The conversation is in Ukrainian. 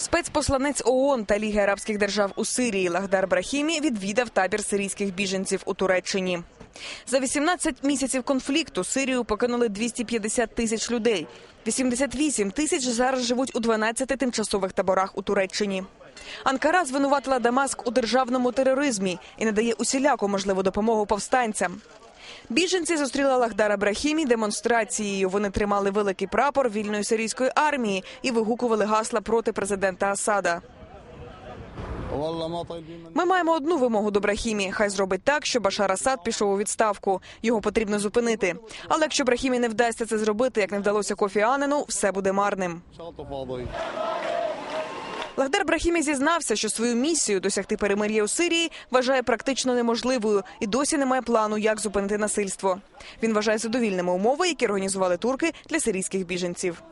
Спецпосланець ООН та Ліги арабських держав у Сирії Лахдар Брахімі відвідав табір сирійських біженців у Туреччині. За 18 місяців конфлікту Сирію покинули 250 тисяч людей. 88 тисяч зараз живуть у 12 тимчасових таборах у Туреччині. Анкара звинуватила Дамаск у державному тероризмі і надає усіляку можливу допомогу повстанцям. Біженці зустріла Лахдара Брахімі демонстрацією. Вони тримали великий прапор вільної сирійської армії і вигукували гасла проти президента Асада. Ми маємо одну вимогу до Брахімі. Хай зробить так, що Башар Асад пішов у відставку. Його потрібно зупинити. Але якщо Брахімі не вдасться це зробити, як не вдалося Кофі Анену, все буде марним. Лахдар Брахімі зізнався, що свою місію досягти перемир'я у Сирії вважає практично неможливою і досі немає плану, як зупинити насильство. Він вважає задовільними умови, які організували турки для сирійських біженців.